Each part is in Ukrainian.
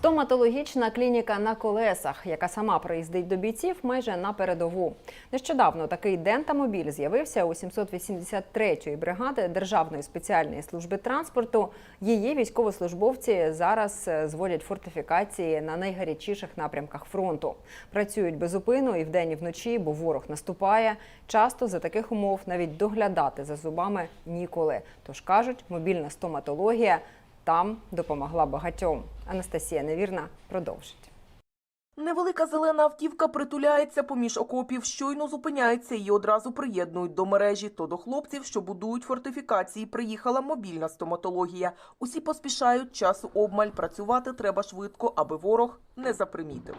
Стоматологічна клініка на колесах, яка сама приїздить до бійців майже на передову. Нещодавно такий дентамобіль з'явився у 783-ї бригади Державної спеціальної служби транспорту. Її військовослужбовці зараз е, зводять фортифікації на найгарячіших напрямках фронту. Працюють безупину і вдень, і вночі, бо ворог наступає. Часто за таких умов навіть доглядати за зубами ніколи. Тож кажуть, мобільна стоматологія там допомогла багатьом. Анастасія Невірна продовжить. Невелика зелена автівка притуляється поміж окопів, щойно зупиняється і одразу приєднують до мережі. То до хлопців, що будують фортифікації, приїхала мобільна стоматологія. Усі поспішають, часу обмаль. Працювати треба швидко, аби ворог не запримітив.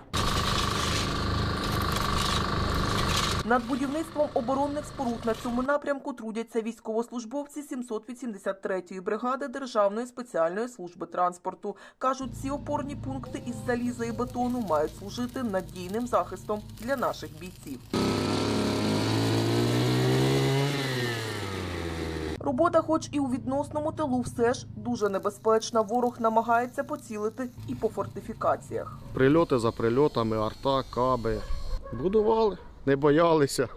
Над будівництвом оборонних споруд на цьому напрямку трудяться військовослужбовці 783-ї бригади Державної спеціальної служби транспорту. Кажуть, ці опорні пункти із заліза і бетону мають служити надійним захистом для наших бійців. Робота, хоч і у відносному тилу, все ж дуже небезпечна. Ворог намагається поцілити і по фортифікаціях. Прильоти за прильотами, арта, каби. Будували, не боялися.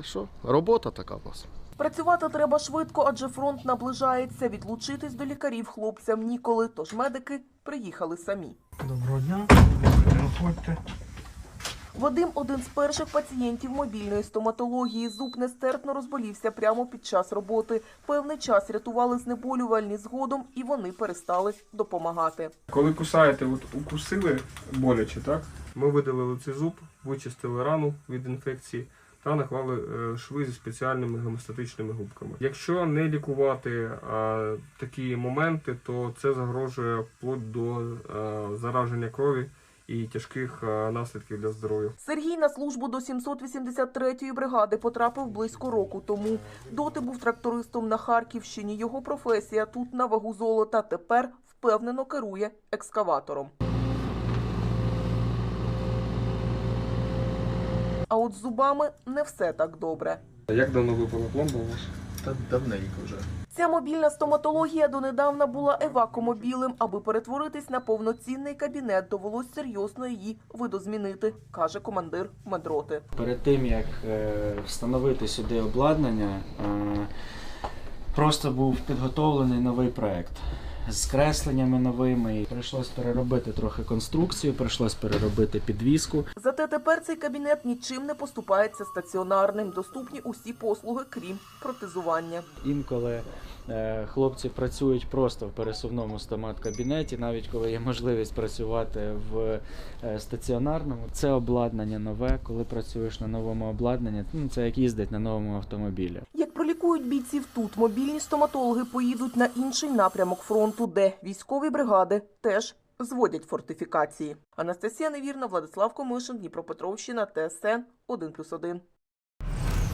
А що? Робота така в нас. Працювати треба швидко, адже фронт наближається. Відлучитись до лікарів хлопцям ніколи. Тож медики приїхали самі. Доброго дня, виходьте. Вадим один з перших пацієнтів мобільної стоматології. Зуб нестерпно розболівся прямо під час роботи. Певний час рятували знеболювальні згодом, і вони перестали допомагати. Коли кусаєте, от укусили боляче, так? Ми видалили цей зуб, вичистили рану від інфекції та наклали е, шви зі спеціальними гемостатичними губками. Якщо не лікувати а, такі моменти, то це загрожує вплоть до е, зараження крові і тяжких е, наслідків для здоров'я. Сергій на службу до 783-ї бригади потрапив близько року тому. Доти був трактористом на Харківщині. Його професія тут на вагу золота. Тепер впевнено керує екскаватором. А от з зубами не все так добре. Як давно випала пломба у вас? Та давненько вже. Ця мобільна стоматологія донедавна була евакомобілем. Аби перетворитись на повноцінний кабінет, довелось серйозно її видозмінити, каже командир медроти. Перед тим як е, встановити сюди обладнання, е, просто був підготовлений новий проект з кресленнями новими. І Прийшлось переробити трохи конструкцію, прийшлось переробити підвіску. Зате тепер цей кабінет нічим не поступається стаціонарним. Доступні усі послуги, крім протезування. Інколи е, хлопці працюють просто в пересувному стомат-кабінеті, навіть коли є можливість працювати в е, стаціонарному. Це обладнання нове. Коли працюєш на новому обладнанні, ну це як їздить на новому автомобілі. Як пролікують бійців тут, мобільні стоматологи поїдуть на інший напрямок фронту, де військові бригади теж зводять фортифікації. Анастасія Невірна, Владислав Комишин, Дніпропетровщина, ТСН 1+,1.